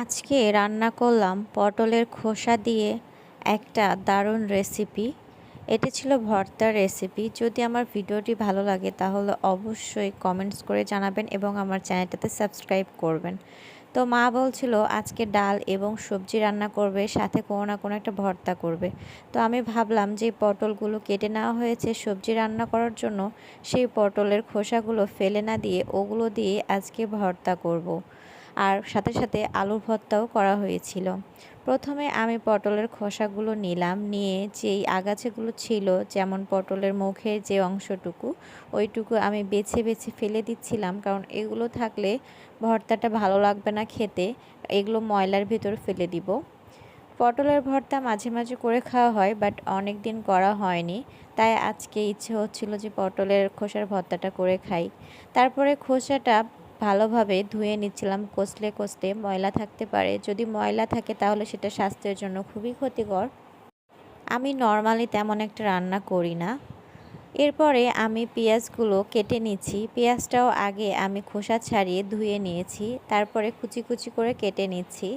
আজকে রান্না করলাম পটলের খোসা দিয়ে একটা দারুণ রেসিপি এটি ছিল ভর্তার রেসিপি যদি আমার ভিডিওটি ভালো লাগে, তাহলে অবশ্যই কমেন্টস করে জানাবেন এবং আমার চ্যানেলটাতে সাবস্ক্রাইব করবেন। তো মা বলছিল, আজকে ডাল এবং সবজি রান্না করবে, সাথে কোনো না কোনো একটা ভর্তা করবে। তো আমি ভাবলাম যে পটলগুলো কেটে নেওয়া হয়েছে সবজি রান্না করার জন্য, সেই পটলের খোসাগুলো ফেলে না দিয়ে ওগুলো দিয়ে আজকে ভর্তা করব। আর সাথে সাথে আলুর ভর্তাও করা হয়েছিল। প্রথমে আমি পটলের খোসাগুলো নিলাম, নিয়ে যেই আগাছাগুলো ছিল, যেমন পটলের মুখের যে অংশটুকু, ওইটুকু আমি বেছে বেছে ফেলে দিচ্ছিলাম, কারণ এগুলো থাকলে ভর্তাটা ভালো লাগবে না খেতে, এগুলো ময়লার ভেতর ফেলে দিব। পটলের ভর্তা মাঝে মাঝে করে খাওয়া হয়, বাট অনেক দিন করা হয়নি, তাই আজকে ইচ্ছে হচ্ছিল যে পটলের খোসার ভর্তাটা করে খাই। তারপরে খোসাটা ভালোভাবে ধুয়ে নিচ্ছিলাম, কষলে কষলে ময়লা থাকতে পারে। যদি ময়লা থাকে তাহলে সেটা স্বাস্থ্যের জন্য খুবই ক্ষতিকর। আমি নর্মালি তেমন একটা রান্না করি না। এরপরে আমি পেঁয়াজগুলো কেটে নিচ্ছি। পেঁয়াজটাও আগে আমি খোসা ছাড়িয়ে ধুয়ে নিয়েছি, তারপরে কুচি কুচি করে কেটে নিচ্ছি।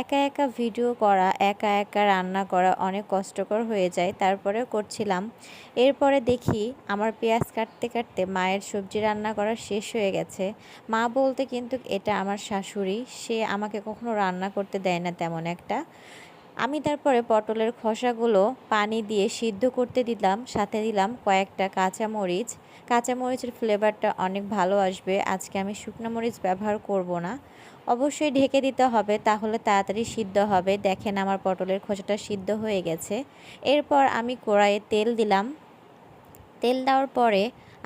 একা একা ভিডিও করা, একা একা রান্না করা অনেক কষ্টকর হয়ে যায় তারপরে করছিলাম। এরপরে দেখি আমার পেঁয়াজ কাটতে কাটতে মায়ের সবজি রান্না করা শেষ হয়ে গেছে। মা বলতে কিন্তু এটা আমার শাশুড়ি, সে আমাকে কখনো রান্না করতে দেয় না তেমন একটা। আমি তারপরে পটলের খোসাগুলো পানি দিয়ে সিদ্ধ করতে দিলাম, সাথে দিলাম কয়েকটা কাঁচামরিচ। কাঁচামরিচের ফ্লেভারটা অনেক ভালো আসবে, আজকে আমি শুকনো মরিচ ব্যবহার করব না। অবশ্যই ঢেকে দিতে হবে, তাহলে তাড়াতাড়ি সিদ্ধ হবে। দেখেন আমার পটলের খোসাটা সিদ্ধ হয়ে গেছে। এরপর আমি কড়াইয়ে তেল দিলাম। তেল দেওয়ার পরে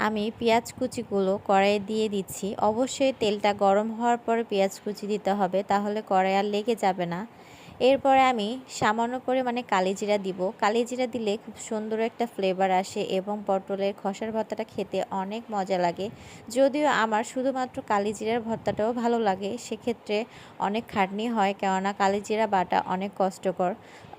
আমি পেঁয়াজ কুচিগুলো কড়াইয়ে দিয়ে দিচ্ছি। অবশ্যই তেলটা গরম হওয়ার পরে পেঁয়াজ কুচি দিতে হবে, তাহলে কড়াই আর লেগে যাবে না। এরপরে আমি সামান্য পরিমাণে কালিজিরা দিব। কালিজিরা দিলে খুব সুন্দর একটা ফ্লেভার আসে এবং পটলের খসার ভর্তাটা খেতে অনেক মজা লাগে। যদিও আমার শুধুমাত্র কালিজিরার ভর্তাটাও ভালো লাগে, সেক্ষেত্রে অনেক খাটনি হয় কেননা কালিজিরা বাটা অনেক কষ্টকর।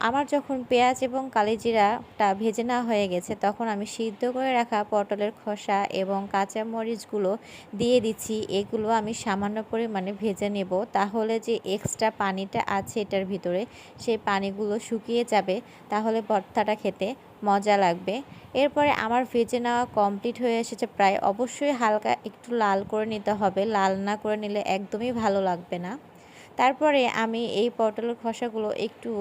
আমার যখন পেঁয়াজ এবং কালিজিরাটা ভেজে নেওয়া হয়ে গেছে, তখন আমি সিদ্ধ করে রাখা পটলের খোসা এবং কাঁচা মরিচগুলো দিয়ে দিচ্ছি। এগুলো আমি সামান্য পরিমাণে ভেজে নেব, তাহলে যে এক্সট্রা পানিটা আছে এটার ভিতরে, সেই পানিগুলো শুকিয়ে যাবে, তাহলে ভর্তাটা খেতে মজা লাগবে। এরপরে আমার ভেজে নেওয়া কমপ্লিট হয়ে এসেছে প্রায়। অবশ্যই হালকা একটু লাল করে নিতে হবে, লাল না করে নিলে একদমই ভালো লাগবে না। তারপরে আমি এই পটলের খসাগুলো একটু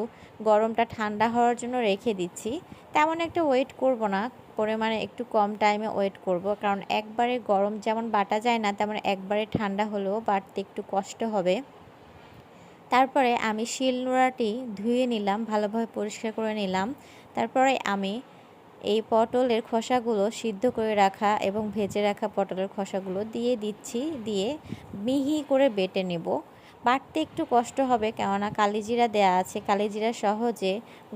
গরমটা ঠান্ডা হওয়ার জন্য রেখে দিচ্ছি। তেমন একটা ওয়েট করব না, পরিমাণে একটু কম টাইমে ওয়েট করব। কারণ একবারে গরম যেমন বাটা যায় না, তেমন একবারে ঠান্ডা হলেও বাটতে একটু কষ্ট হবে। তারপরে আমি শিল নোড়াটি ধুয়ে নিলাম, ভালোভাবে পরিষ্কার করে নিলাম। তারপরে আমি এই পটলের খোসাগুলো সিদ্ধ করে রাখা এবং ভেজে রাখা পটলের খোসাগুলো দিয়ে দিচ্ছি, দিয়ে মিহি করে বেটে নেব। বাটতে একটু কষ্ট হবে, কেননা কালিজিরা দেয়া আছে। কালিজিরা সহজে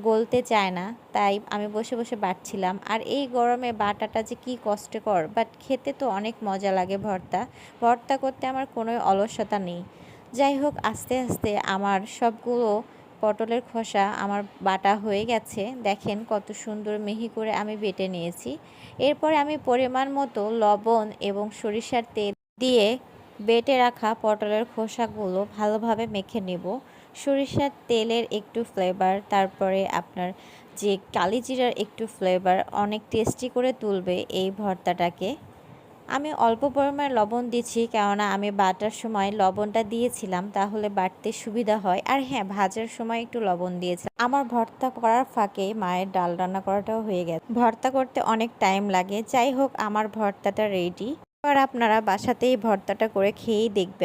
গলতে চায় না, তাই আমি বসে বসে বাটছিলাম আর এই গরমে বাটাটা যে কি কষ্টকর বাট খেতে তো অনেক মজা লাগে ভর্তা। ভর্তা করতে আমার কোনো অলসতা নেই। যাই হোক, আস্তে আস্তে আমার সবগুলো পটলের খোসা আমার বাটা হয়ে গেছে। দেখেন কত সুন্দর মিহি করে আমি বেটে নিয়েছি। এরপরে আমি পরিমাণ মতো লবণ এবং সরিষার তেল দিয়ে বেটে রাখা পটলের খোসাগুলো ভালোভাবে মেখে নেব। সরিষার তেলের একটু ফ্লেভার তারপরে আপনার যে কালিজিরার একটু ফ্লেভার অনেক টেস্টি করে তুলবে এই ভর্তাটাকে। আমি অল্প পরিমাণে লবণ দিচ্ছি, কেননা আমি বাটার সময় লবণটা দিয়েছিলাম, তাহলে বাটতে সুবিধা হয়। আর হ্যাঁ ভাজার সময় একটু লবণ দিয়েছিলাম। আমার ভর্তা করার ফাঁকে মায়ের ডাল রান্না করাটাও হয়ে গেছে। ভর্তা করতে অনেক টাইম লাগে। যাই হোক, আমার ভর্তাটা রেডি আর আপনারা বাসাতেই ভর্তাটা করে খেয়েই দেখবেন।